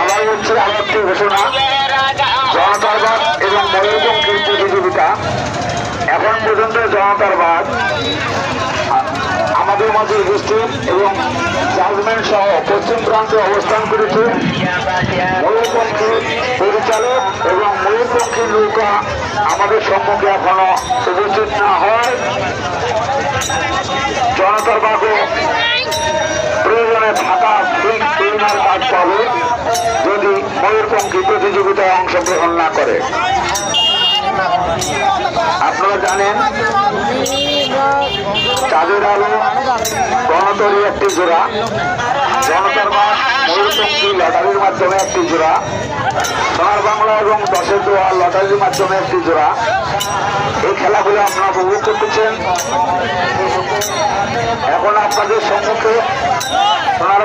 আমার হচ্ছে আরেকটি ঘোষণা। জনতার বাদ এবং ময়ূরপঙ্খীর প্রতিযোগিতা এখন পর্যন্ত জনতার বাদ আমাদের মাঝে উপস্থিত এবং জাজমেন্ট সহ পশ্চিম প্রান্তে অবস্থান করেছে ময়ূরপঙ্খী পরিচালক এবং ময়ূরপঙ্খী নৌকা আমাদের সম্মুখে এখনও উপস্থিত না হয়। বাগও প্রয়োজনে কাজ পাবে যদি ময়ূরপঙ্খী প্রতিযোগিতায় অংশগ্রহণ না করে। আপনারা জানেন, চাঁদের আলো গণতরী একটি জোড়া, জনতার মাঠ ময়ূরপঙ্খী লটারির মাধ্যমে একটি জোড়া, সোনার বাংলা এবং দশের দোয়া লটারির মাধ্যমে একটি জোড়া। এই খেলাগুলো আপনারা উপভোগ করতেছেন। এখন আপনাদের সম্মুখে সোনার